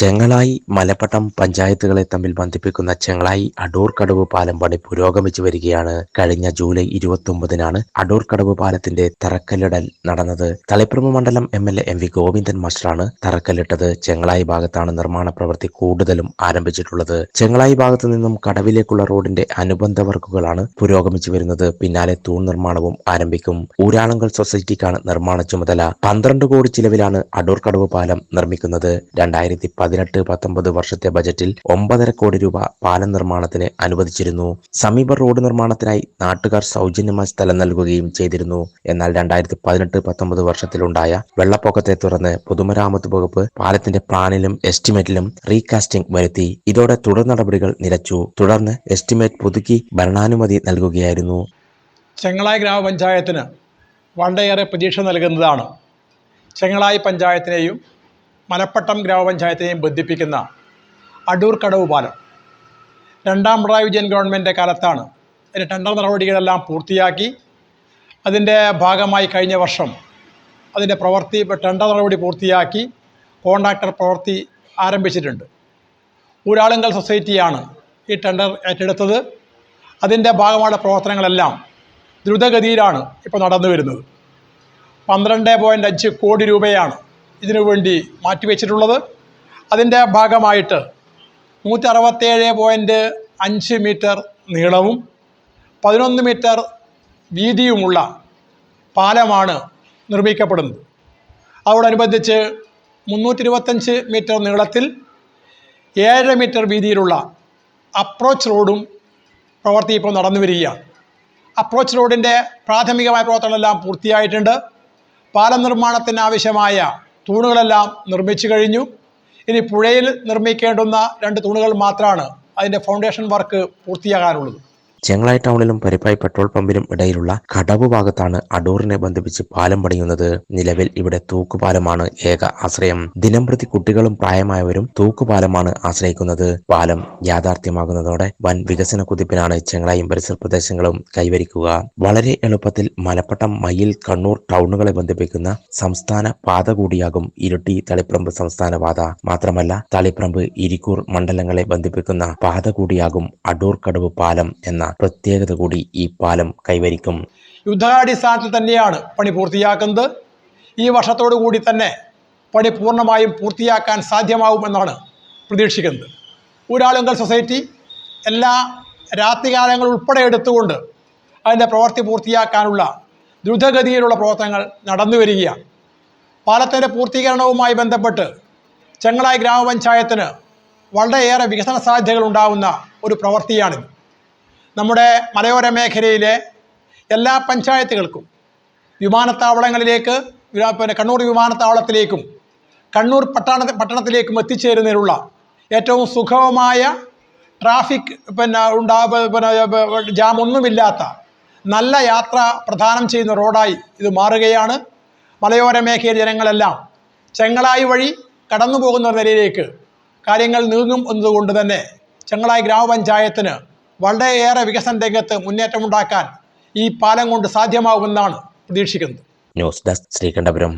ചെങ്ങളായി മലപ്പട്ടം പഞ്ചായത്തുകളെ തമ്മിൽ ബന്ധിപ്പിക്കുന്ന ചെങ്ങളായി അടൂർ കടവ് പാലം പണി പുരോഗമിച്ചു വരികയാണ്. കഴിഞ്ഞ ജൂലൈ ഇരുപത്തി ഒമ്പതിനാണ് അടൂർ കടവ് പാലത്തിന്റെ തറക്കല്ലിടൽ നടന്നത്. തളിപ്പറമ്പ് മണ്ഡലം M L A M V Govindan മാസ്റ്ററാണ് തറക്കല്ലിട്ടത്. ചെങ്ങളായി ഭാഗത്താണ് നിർമ്മാണ പ്രവൃത്തി കൂടുതലും ആരംഭിച്ചിട്ടുള്ളത്. ചെങ്ങളായി ഭാഗത്തു നിന്നും കടവിലേക്കുള്ള റോഡിന്റെ അനുബന്ധ വർക്കുകളാണ് പുരോഗമിച്ചു വരുന്നത്. പിന്നാലെ തൂൺ നിർമ്മാണവും ആരംഭിക്കും. ഊരാളുങ്കൽ സൊസൈറ്റിക്കാണ് നിർമ്മാണ ചുമതല. പന്ത്രണ്ട് കോടി ചിലവിലാണ് അടൂർ കടവ് പാലം നിർമ്മിക്കുന്നത്. രണ്ടായിരത്തി പതിനെട്ട് പത്തൊമ്പത് വർഷത്തെ ബജറ്റിൽ ഒമ്പതര കോടി രൂപ പാലം നിർമ്മാണത്തിന് അനുവദിച്ചിരുന്നു. സമീപ റോഡ് നിർമ്മാണത്തിനായി നാട്ടുകാർ സൗജന്യമായി സ്ഥലം നൽകുകയും ചെയ്തിരുന്നു. എന്നാൽ രണ്ടായിരത്തി പതിനെട്ട് പത്തൊമ്പത് വർഷത്തിലുണ്ടായ വെള്ളപ്പൊക്കത്തെ തുടർന്ന് പൊതുമരാമത്ത് വകുപ്പ് പാലത്തിന്റെ പ്ലാനിലും എസ്റ്റിമേറ്റിലും റീകാസ്റ്റിംഗ് വരുത്തി. ഇതോടെ തുടർ നടപടികൾ നിലച്ചു. തുടർന്ന് എസ്റ്റിമേറ്റ് പുതുക്കി ഭരണാനുമതി നൽകുകയായിരുന്നു. ചെങ്ങളായി ഗ്രാമപഞ്ചായത്തിന് വളരെയേറെ പ്രതീക്ഷ നൽകുന്നതാണ്. ചെങ്ങളായി പഞ്ചായത്തിനെയും മലപ്പട്ടം ഗ്രാമപഞ്ചായത്തിനെയും ബന്ധിപ്പിക്കുന്ന അടൂർ കടവ് പാലം. രണ്ടാം പിണറായി വിജയൻ ഗവൺമെന്റിന്റെ കാലത്താണ് ടെൻഡർ നടപടികളെല്ലാം പൂർത്തിയാക്കി. അതിന്റെ ഭാഗമായി കഴിഞ്ഞ വർഷം അതിന്റെ പ്രവൃത്തി ടെൻഡർ നടപടി പൂർത്തിയാക്കി കോൺട്രാക്ടർ പ്രവൃത്തി ആരംഭിച്ചിട്ടുണ്ട്. ഊരാളുങ്കൽ സൊസൈറ്റിയാണ് ഈ ടെൻഡർ ഏറ്റെടുത്തത്. അതിന്റെ ഭാഗമായുള്ള പ്രവർത്തനങ്ങളെല്ലാം ദ്രുതഗതിയിലാണ് ഇപ്പോൾ നടന്നു വരുന്നത് പന്ത്രണ്ട് പോയിന്റ് അഞ്ച് കോടി രൂപയാണ് ഇതിനു വേണ്ടി മാറ്റിവെച്ചിട്ടുള്ളത്. അതിന്റെ ഭാഗമായിട്ട് നൂറ്റി അറുപത്തേഴ് പോയിന്റ് അഞ്ച് മീറ്റർ നീളവും പതിനൊന്ന് മീറ്റർ വീതിയുമുള്ള പാലമാണ് നിർമ്മിക്കപ്പെടുന്നത്. അതോടനുബന്ധിച്ച് മുന്നൂറ്റി ഇരുപത്തഞ്ച് മീറ്റർ നീളത്തിൽ ഏഴ് മീറ്റർ വീതിയിലുള്ള അപ്രോച്ച് റോഡും പ്രവൃത്തി ഇപ്പോൾ നടന്നു വരികയാണ്. അപ്രോച്ച് റോഡിന്റെ പ്രാഥമികമായ പ്രവർത്തനങ്ങളെല്ലാം പൂർത്തിയായിട്ടുണ്ട്. പാലം നിർമ്മാണത്തിന് ആവശ്യമായ തൂണുകളെല്ലാം നിർമ്മിച്ചു കഴിഞ്ഞു. ഇനി പുഴയിൽ നിർമ്മിക്കേണ്ടുന്ന രണ്ട് തൂണുകൾ മാത്രമാണ് അതിന്റെ ഫൗണ്ടേഷൻ വർക്ക് പൂർത്തിയാകാനുള്ളത്. ചെങ്ങളായി ടൗണിലും പരിപ്പായി പെട്രോൾ പമ്പിനും ഇടയിലുള്ള കടവ് ഭാഗത്താണ് അടൂറിനെ ബന്ധിപ്പിച്ച് പാലം പണിയുന്നത്. നിലവിൽ ഇവിടെ തൂക്കുപാലമാണ് ഏക ആശ്രയം. ദിനംപ്രതി കുട്ടികളും പ്രായമായവരും തൂക്കുപാലമാണ് ആശ്രയിക്കുന്നത്. പാലം യാഥാർത്ഥ്യമാകുന്നതോടെ വൻ വികസന കുതിപ്പിനാണ് ചെങ്ങളായും പരിസര പ്രദേശങ്ങളും കൈവരിക്കുക. വളരെ എളുപ്പത്തിൽ മലപ്പട്ടം മയിൽ കണ്ണൂർ ടൗണുകളെ ബന്ധിപ്പിക്കുന്ന സംസ്ഥാന പാത കൂടിയാകും ഇരിട്ടി തളിപ്രമ്പ് സംസ്ഥാന പാത. മാത്രമല്ല തളിപ്രമ്പ് ഇരിക്കൂർ മണ്ഡലങ്ങളെ ബന്ധിപ്പിക്കുന്ന പാത കൂടിയാകും അടൂർ കടവ് പാലം എന്ന പ്രത്യേകത കൂടി ഈ പാലം കൈവരിക്കും. യുദ്ധാടിസ്ഥാനത്തിൽ തന്നെയാണ് പണി പൂർത്തിയാക്കുന്നത്. ഈ വർഷത്തോടു കൂടി തന്നെ പണി പൂർണമായും പൂർത്തിയാക്കാൻ സാധ്യമാവുമെന്നാണ് പ്രതീക്ഷിക്കുന്നത്. ഊരാളുങ്കൽ സൊസൈറ്റി എല്ലാ രാത്രികാലങ്ങൾ ഉൾപ്പെടെ എടുത്തുകൊണ്ട് അതിന്റെ പ്രവൃത്തി പൂർത്തിയാക്കാനുള്ള ദ്രുതഗതിയിലുള്ള പ്രവർത്തനങ്ങൾ നടന്നു വരികയാണ്. പാലത്തിന്റെ പൂർത്തീകരണവുമായി ബന്ധപ്പെട്ട് ചെങ്ങളായി ഗ്രാമപഞ്ചായത്തിന് വളരെയേറെ വികസന സാധ്യതകൾ ഉണ്ടാവുന്ന ഒരു പ്രവൃത്തിയാണിത്. നമ്മുടെ മലയോര മേഖലയിലെ എല്ലാ പഞ്ചായത്തുകൾക്കും വിമാനത്താവളങ്ങളിലേക്ക് വിമാ- പിന്നെ കണ്ണൂർ വിമാനത്താവളത്തിലേക്കും കണ്ണൂർ പട്ടണ പട്ടണത്തിലേക്കും എത്തിച്ചേരുന്നതിനുള്ള ഏറ്റവും സുഗമമായ ട്രാഫിക് പിന്നെ ഉണ്ടാ പിന്നെ ജാം ഒന്നുമില്ലാത്ത നല്ല യാത്ര പ്രധാനം ചെയ്യുന്ന റോഡായി ഇത് മാറുകയാണ്. മലയോര മേഖലയിലെ ജനങ്ങളെല്ലാം ചെങ്ങളായി വഴി കടന്നു പോകുന്ന നിലയിലേക്ക് കാര്യങ്ങൾ നീങ്ങും എന്നതുകൊണ്ട് തന്നെ ചെങ്ങളായി ഗ്രാമപഞ്ചായത്തിന് വളരെയേറെ വികസന രംഗത്ത് മുന്നേറ്റമുണ്ടാക്കാൻ ഈ പാലം കൊണ്ട് സാധ്യമാകുമെന്നാണ് പ്രതീക്ഷിക്കുന്നത്. News desk Sreekandapuram.